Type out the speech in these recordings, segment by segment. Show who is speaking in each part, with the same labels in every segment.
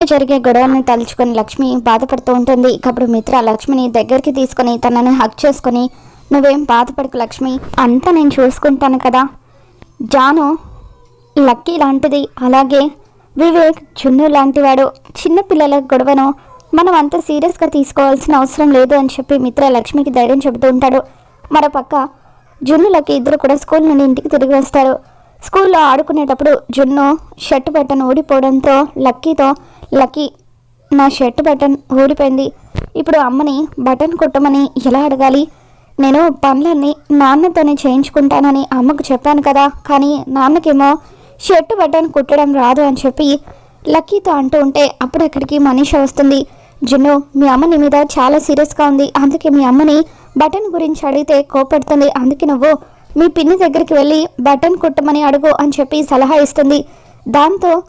Speaker 1: జరిగే గొడవలను తలుచుకొని లక్ష్మి బాధపడుతూ ఉంటుంది. అప్పుడు మిత్ర లక్ష్మిని దగ్గరికి తీసుకొని తనని హక్ చేసుకొని నువ్వేం బాధపడకు లక్ష్మి అంతా నేను చూసుకుంటాను కదా. జాను లక్కీ లాంటిది. అలాగే వివేక్ జున్ను లాంటివాడు. చిన్నపిల్లల గొడవను మనం అంత సీరియస్గా తీసుకోవాల్సిన అవసరం లేదు అని చెప్పి మిత్ర లక్ష్మికి ధైర్యం చెబుతూ ఉంటాడు. మరోపక్క జున్నులకి ఇద్దరు కూడా స్కూల్ నుండి ఇంటికి తిరిగి వస్తారు. స్కూల్లో ఆడుకునేటప్పుడు జున్ను షర్ట్ బట్టను ఊడిపోవడంతో లక్కీతో లక్కీ నా షర్ట్ బటన్ ఊడిపోయింది. ఇప్పుడు అమ్మని బటన్ కుట్టమని ఎలా అడగాలి? నేను పనులన్నీ నాన్నతోనే చేయించుకుంటానని అమ్మకు చెప్పాను కదా. కానీ నాన్నకేమో షర్ట్ బటన్ కుట్టడం రాదు అని చెప్పి లక్కీతో అంటూ ఉంటే అప్పుడు అక్కడికి మనీష వస్తుంది. జున్ను మీ అమ్మ నీ మీద చాలా సీరియస్గా ఉంది. అందుకే మీ అమ్మని బటన్ గురించి అడిగితే కోపడుతుంది. అందుకే నువ్వు మీ పిన్ని దగ్గరికి వెళ్ళి బటన్ కుట్టమని అడుగు అని చెప్పి సలహా ఇస్తుంది. దాంతో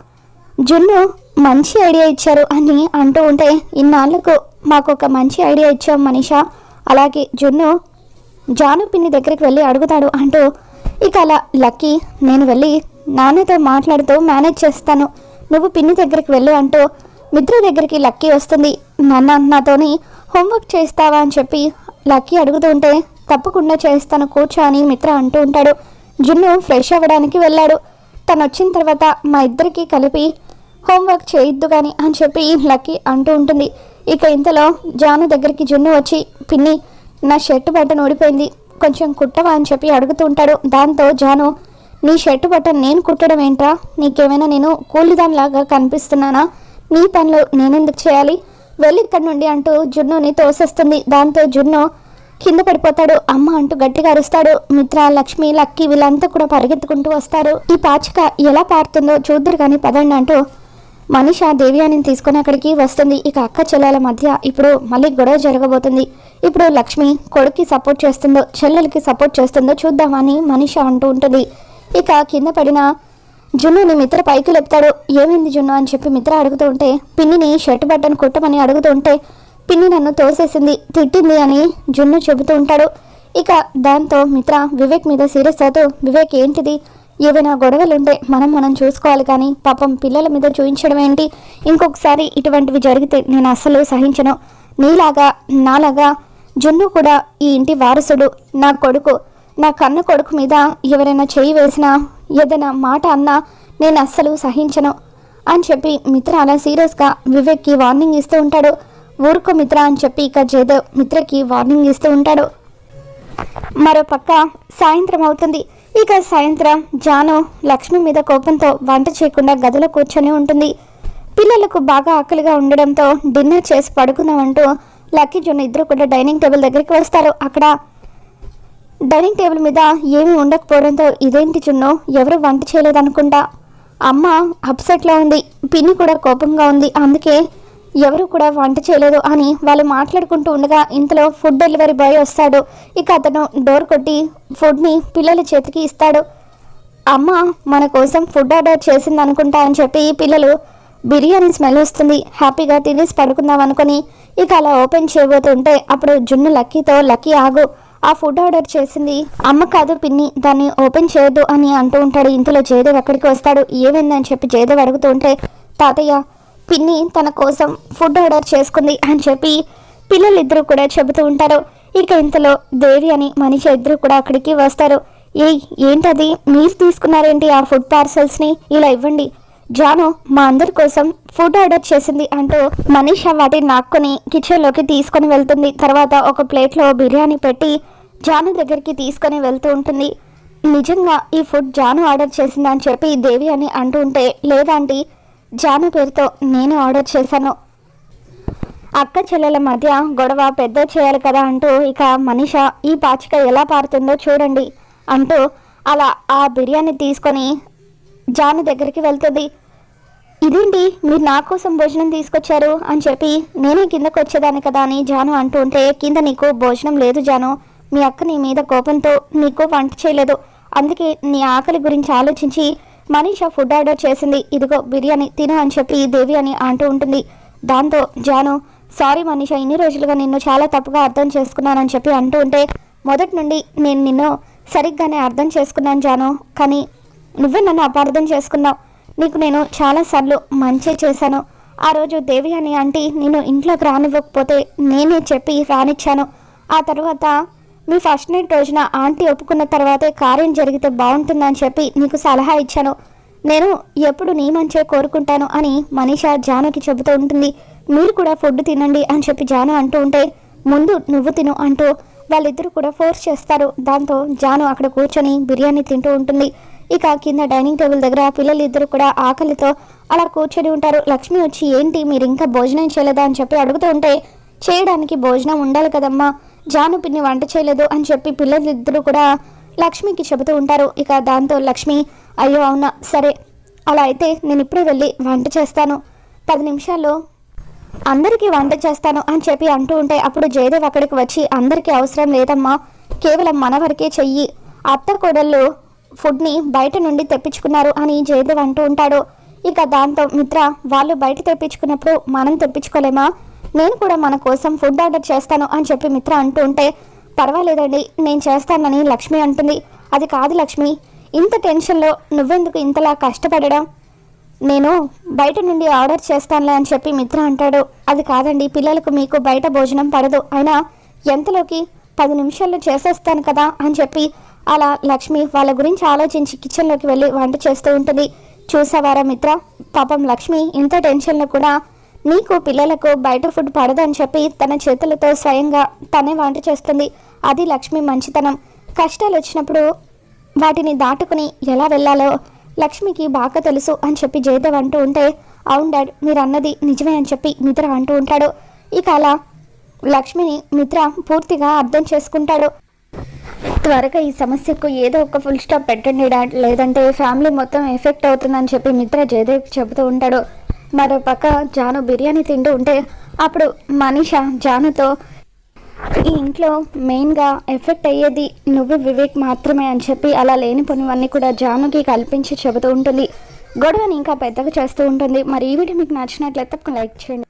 Speaker 1: జున్ను మంచి ఐడియా ఇచ్చారు అని అంటూ ఉంటే ఇన్నాళ్ళకు మాకు ఒక మంచి ఐడియా ఇచ్చాం మనీషా. అలాగే జున్ను జాను పిన్ని దగ్గరికి వెళ్ళి అడుగుతాడు అంటూ ఇక అలా లక్కీ నేను వెళ్ళి నాన్నతో మాట్లాడుతూ మేనేజ్ చేస్తాను. నువ్వు పిన్ని దగ్గరికి వెళ్ళు అంటూ మిత్ర దగ్గరికి లక్కీ వస్తుంది. నాన్న నాతోని హోంవర్క్ చేస్తావా? అని చెప్పి లక్కీ అడుగుతూ ఉంటే తప్పకుండా చేస్తాను కూర్చో అని మిత్ర అంటూ ఉంటాడు. జున్ను ఫ్రెష్ అవ్వడానికి వెళ్ళాడు. తను వచ్చిన తర్వాత మా ఇద్దరికి కలిపి హోంవర్క్ చేయొద్దు కానీ అని చెప్పి లక్కీ అంటూ ఉంటుంది. ఇక ఇంతలో జాను దగ్గరికి జున్ను వచ్చి పిన్ని నా షర్టు బటన్ ఊడిపోయింది. కొంచెం కుట్టవా అని చెప్పి అడుగుతూ ఉంటాడు. దాంతో జాను నీ షర్టు బటన్ నేను కుట్టడం ఏంట్రా? నీకేమైనా నేను కూలిదానిలాగా కనిపిస్తున్నానా? నీ పనులు నేనెందుకు చేయాలి? వెళ్ళి ఇక్కడి నుండి అంటూ జున్నుని తోసేస్తుంది. దాంతో జున్ను కింద పడిపోతాడు. అమ్మ అంటూ గట్టిగా అరుస్తాడు. మిత్ర లక్ష్మి లక్కీ వీళ్ళంతా కూడా పరిగెత్తుకుంటూ వస్తారు. ఈ పాచిక ఎలా పారుతుందో చూద్దరు కానీ పదండి అంటూ మనీష దేవ్యాని తీసుకొని అక్కడికి వస్తుంది. ఇక అక్క చెల్లెల మధ్య ఇప్పుడు మళ్ళీ గొడవ జరగబోతుంది. ఇప్పుడు లక్ష్మి కొడుక్కి సపోర్ట్ చేస్తుందో చెల్లెలకి సపోర్ట్ చేస్తుందో చూద్దామని మనిష అంటూ ఉంటుంది. ఇక కింద పడిన జున్నుని మిత్ర పైకి లేపుతాడు. ఏమైంది జున్ను అని చెప్పి మిత్ర అడుగుతూ ఉంటే పిన్నిని షర్ట్ బట్టను కొట్టమని అడుగుతూ ఉంటే పిన్ని నన్ను తోసేసింది తిట్టింది అని జున్ను చెబుతూ ఉంటాడు. ఇక దాంతో మిత్ర వివేక్ మీద సీరియస్ అవుతూ వివేక్ ఏంటిది? ఏవైనా గొడవలుంటే మనం మనం చూసుకోవాలి కానీ పాపం పిల్లల మీద చూపించడం ఏంటి? ఇంకొకసారి ఇటువంటివి జరిగితే నేను అస్సలు సహించను. నీలాగా నాలాగా జున్ను కూడా ఈ ఇంటి వారసుడు నా కొడుకు నా కన్న కొడుకు మీద ఎవరైనా చేయి వేసినా ఏదైనా మాట అన్నా నేను అస్సలు సహించను. అని చెప్పి మిత్ర అలా సీరియస్గా వివేక్కి వార్నింగ్ ఇస్తూ ఉంటాడు. ఊరుకో మిత్ర అని చెప్పి ఇక జయదేవ్ మిత్రకి వార్నింగ్ ఇస్తూ ఉంటాడు. మరోపక్క సాయంత్రం అవుతుంది. ఇక సాయంత్రం జాను లక్ష్మి మీద కోపంతో వంట చేయకుండా గదిలో కూర్చొని ఉంటుంది. పిల్లలకు బాగా ఆకలిగా ఉండడంతో డిన్నర్ చేసి పడుకుందామంటూ లక్కీ జున్ను ఇద్దరు కూడా డైనింగ్ టేబుల్ దగ్గరికి వస్తారు. అక్కడ డైనింగ్ టేబుల్ మీద ఏమీ ఉండకపోవడంతో ఇదేంటి జున్ను ఎవరు వంట చేయలేదనుకుంటా? అమ్మ అప్సెట్లో ఉంది. పిన్ని కూడా కోపంగా ఉంది. అందుకే ఎవరు కూడా వంట చేయలేదు అని వాళ్ళు మాట్లాడుకుంటూ ఉండగా ఇంతలో ఫుడ్ డెలివరీ బాయ్ వస్తాడు. ఇక అతను డోర్ కొట్టి ఫుడ్ని పిల్లల చేతికి ఇస్తాడు. అమ్మ మన కోసం ఫుడ్ ఆర్డర్ చేసింది అనుకుంటా అని చెప్పి పిల్లలు బిర్యానీ స్మెల్ వస్తుంది. హ్యాపీగా తినేసి పడుకుందాం అనుకొని ఇక అలా ఓపెన్ చేయబోతుంటే అప్పుడు జున్ను లక్కీతో లక్కీ ఆగు ఆ ఫుడ్ ఆర్డర్ చేసింది. అమ్మ కాదు పిన్ని దాన్ని ఓపెన్ చేయొద్దు అని అంటూ ఉంటాడు. ఇంతలో జయదేవ్ అక్కడికి వస్తాడు. ఏమైందని చెప్పి జయదేవ్ అడుగుతూ ఉంటే తాతయ్య పిన్ని తన కోసం ఫుడ్ ఆర్డర్ చేసుకుంది అని చెప్పి పిల్లలిద్దరూ కూడా చెబుతూ ఉంటారు. ఇక ఇంతలో దేవి అని మనిషి ఇద్దరు కూడా అక్కడికి వస్తారు. ఏయ్ ఏంటది? మీరు తీసుకున్నారేంటి ఆ ఫుడ్ పార్సల్స్ని ఇలా ఇవ్వండి. జాను మా అందరి కోసం ఫుడ్ ఆర్డర్ చేసింది అంటూ మనీష వాటిని నాక్కొని కిచెన్లోకి తీసుకొని వెళ్తుంది. తర్వాత ఒక ప్లేట్లో బిర్యానీ పెట్టి జాను దగ్గరికి తీసుకొని వెళ్తూ ఉంటుంది. నిజంగా ఈ ఫుడ్ జాను ఆర్డర్ చేసిందని అని చెప్పి దేవి అని అంటూ ఉంటే లేదండి జాను పేరుతో నేను ఆర్డర్ చేశాను. అక్క చెల్లెల మధ్య గొడవ పెద్ద చేయాలి కదా అంటూ ఇక మనిష ఈ పాచిక ఎలా పారుతుందో చూడండి అంటూ అలా ఆ బిర్యానీ తీసుకొని జాను దగ్గరికి వెళ్తుంది. ఇదేంటి? మీరు నా కోసం భోజనం తీసుకొచ్చారు? అని చెప్పి నేనే కిందకు వచ్చేదాన్ని కదా అని జాను అంటూ ఉంటే కింద నీకు భోజనం లేదు జాను. మీ అక్క నీ మీద కోపంతో నీకు వంట చేయలేదు. అందుకే నీ ఆకలి గురించి ఆలోచించి మనీష ఫుడ్ ఆర్డర్ చేసింది. ఇదిగో బిర్యానీ తిను అని చెప్పి దేవి అని అంటూ ఉంటుంది. దాంతో జాను సారీ మనీష ఇన్ని రోజులుగా నిన్ను చాలా తప్పుగా అర్థం చేసుకున్నానని చెప్పి అంటూ ఉంటే మొదటి నుండి నేను నిన్ను సరిగ్గానే అర్థం చేసుకున్నాను జాను కానీ నువ్వే నన్ను అపార్థం చేసుకున్నావు. నీకు నేను చాలాసార్లు మంచి చేశాను. ఆ రోజు దేవి అని ఆంటీ నేను ఇంట్లోకి రానివ్వకపోతే నేనే చెప్పి రానిచ్చాను. ఆ తర్వాత మీ ఫస్ట్ నైట్ రోజున ఆంటీ ఒప్పుకున్న తర్వాతే కార్యం జరిగితే బాగుంటుందని చెప్పి నీకు సలహా ఇచ్చాను. నేను ఎప్పుడు నీ మంచే కోరుకుంటాను అని మనీషా జానుకి చెబుతూ ఉంటుంది. మీరు కూడా ఫుడ్ తినండి అని చెప్పి జాను అంటూ ఉంటే ముందు నువ్వు తిను అంటూ వాళ్ళిద్దరూ కూడా ఫోర్స్ చేస్తారు. దాంతో జాను అక్కడ కూర్చొని బిర్యానీ తింటూ ఉంటుంది. ఇక కింద డైనింగ్ టేబుల్ దగ్గర పిల్లలు ఇద్దరు కూడా ఆకలితో అలా కూర్చొని ఉంటారు. లక్ష్మి వచ్చి ఏంటి మీరు ఇంకా భోజనం చేయలేదా? అని చెప్పి అడుగుతూ ఉంటే చేయడానికి భోజనం ఉండాలి కదమ్మా. జాను పిన్ని వంట చేయలేదు అని చెప్పి పిల్లలిద్దరూ కూడా లక్ష్మికి చెబుతూ ఉంటారు. ఇక దాంతో లక్ష్మి అయ్యో అవునా సరే. అలా అయితే నేను ఇప్పుడే వెళ్ళి వంట చేస్తాను. పది నిమిషాల్లో అందరికీ వంట చేస్తాను అని చెప్పి అంటూ ఉంటే అప్పుడు జయదేవ్ అక్కడికి వచ్చి అందరికీ అవసరం లేదమ్మా. కేవలం మన వరకే చెయ్యి. అత్త కోడళ్ళు ఫుడ్ని బయట నుండి తెప్పించుకున్నారు అని జయదేవ్ అంటూ ఉంటాడు. ఇక దాంతో మిత్ర వాళ్ళు బయట తెప్పించుకున్నప్పుడు మనం తెప్పించుకోలేమా? నేను కూడా మన కోసం ఫుడ్ ఆర్డర్ చేస్తాను అని చెప్పి మిత్ర అంటూ ఉంటే పర్వాలేదండి నేను చేస్తానని లక్ష్మి అంటుంది. అది కాదు లక్ష్మి ఇంత టెన్షన్లో నువ్వెందుకు ఇంతలా కష్టపడడం? నేను బయట నుండి ఆర్డర్ చేస్తానులే అని చెప్పి మిత్ర అంటాడు. అది కాదండి పిల్లలకు మీకు బయట భోజనం పడదు. అయినా ఎంతలోకి? పది నిమిషాల్లో చేసేస్తాను కదా అని చెప్పి అలా లక్ష్మి వాళ్ళ గురించి ఆలోచించి కిచెన్లోకి వెళ్ళి వంట చేస్తూ ఉంటుంది. చూసావారా మిత్ర? పాపం లక్ష్మి ఇంత టెన్షన్లో కూడా నీకు పిల్లలకు బయట ఫుడ్ పడదు అని చెప్పి తన చేతులతో స్వయంగా తనే వంట చేస్తుంది. అది లక్ష్మి మంచితనం. కష్టాలు వచ్చినప్పుడు వాటిని దాటుకుని ఎలా వెళ్ళాలో లక్ష్మికి బాగా తెలుసు అని చెప్పి జయదేవ్ అంటూ ఉంటే అవును డాడ్ మీరు అన్నది నిజమే అని చెప్పి మిత్ర అంటూ ఉంటాడు. ఇక అలా లక్ష్మిని మిత్ర పూర్తిగా అర్థం చేసుకుంటాడు. త్వరగా ఈ సమస్యకు ఏదో ఒక ఫుల్ స్టాప్ పెట్టండి డాడ్. లేదంటే ఫ్యామిలీ మొత్తం ఎఫెక్ట్ అవుతుందని చెప్పి మిత్ర జయదేవ్ చెబుతూ ఉంటాడు. మరో పక్క జాను బిర్యానీ తింటూ ఉంటే అప్పుడు మనీష జానుతో ఈ ఇంట్లో మెయిన్గా ఎఫెక్ట్ అయ్యేది నువ్వు వివేక్ మాత్రమే అని చెప్పి అలా లేని పనివన్నీ కూడా జానుకి కల్పించి చెబుతూ ఉంటుంది. గొడవని ఇంకా పెద్దగా చేస్తూ ఉంటుంది. మరి ఈ వీడియో మీకు నచ్చినట్లయితే లైక్ చేయండి.